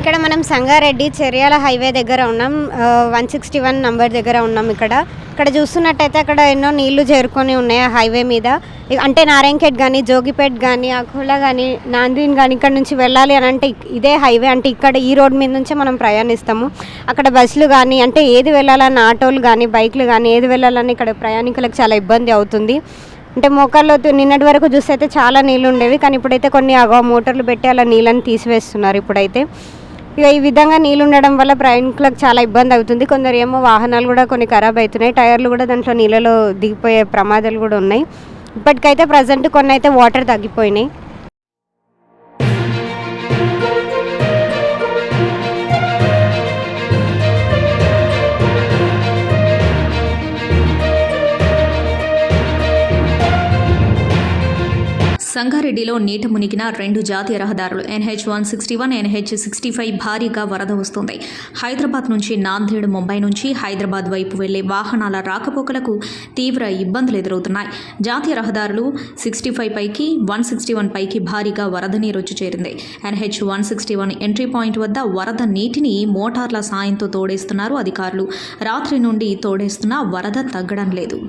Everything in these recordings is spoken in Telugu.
ఇక్కడ మనం సంగారెడ్డి చెర్యాల హైవే దగ్గర ఉన్నాం. వన్ సిక్స్టీ వన్ నంబర్ దగ్గర ఉన్నాం ఇక్కడ. ఇక్కడ చూస్తున్నట్టయితే అక్కడ ఎన్నో నీళ్ళు చేరుకొని ఉన్నాయి ఆ హైవే మీద. అంటే నారాయణఖేడ్ కానీ జోగిపేట్ కానీ అఖోలా కానీ నాందిన్ కానీ ఇక్కడ నుంచి వెళ్ళాలి అని అంటే ఇదే హైవే అంటే ఇక్కడ ఈ రోడ్ మీద నుంచే మనం ప్రయాణిస్తాము. అక్కడ బస్సులు కానీ అంటే ఏది వెళ్ళాలన్న ఆటోలు కానీ బైక్లు కానీ ఏది వెళ్ళాలని ఇక్కడ ప్రయాణికులకు చాలా ఇబ్బంది అవుతుంది. అంటే మోకాల్లో నిన్నటి వరకు చూస్తే అయితే చాలా నీళ్ళు ఉండేవి. కానీ ఇప్పుడైతే కొన్ని అగో మోటార్లు పెట్టి అలా నీళ్ళని తీసివేస్తున్నారు ఇప్పుడైతే. ఇక ఈ విధంగా నీళ్ళు ఉండడం వల్ల ప్రయాణికులకు చాలా ఇబ్బంది అవుతుంది. కొందరు ఏమో వాహనాలు కూడా కొన్ని ఖరాబ్ అవుతున్నాయి. టైర్లు కూడా దాంట్లో నీళ్ళలో దిగిపోయే ప్రమాదాలు కూడా ఉన్నాయి. ఇప్పటికైతే ప్రజెంట్ కొన్ని అయితే వాటర్ తగ్గిపోయినాయి. సంగారెడ్డిలో నీట మునిగిన రెండు జాతీయ రహదారులు NH one sixty one NH sixty five భారీగా వరద వస్తుంది. హైదరాబాద్ నుంచి నాందేడ్ ముంబై నుంచి హైదరాబాద్ వైపు వెళ్ళే వాహనాల రాకపోకలకు తీవ్ర ఇబ్బందులు ఎదురవుతున్నాయి. జాతీయ రహదారులు సిక్స్టీ ఫైవ్ పైకి వన్ సిక్స్టీ వన్ పైకి భారీగా వరద నీరు వచ్చి చేరింది. NH one sixty one entry point వద్ద వరద నీటిని మోటార్ల సాయంతో తోడేస్తున్నారు అధికారులు. రాత్రి నుండి తోడేస్తున్నా వరద తగ్గడం లేదు.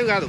ఏం కాదు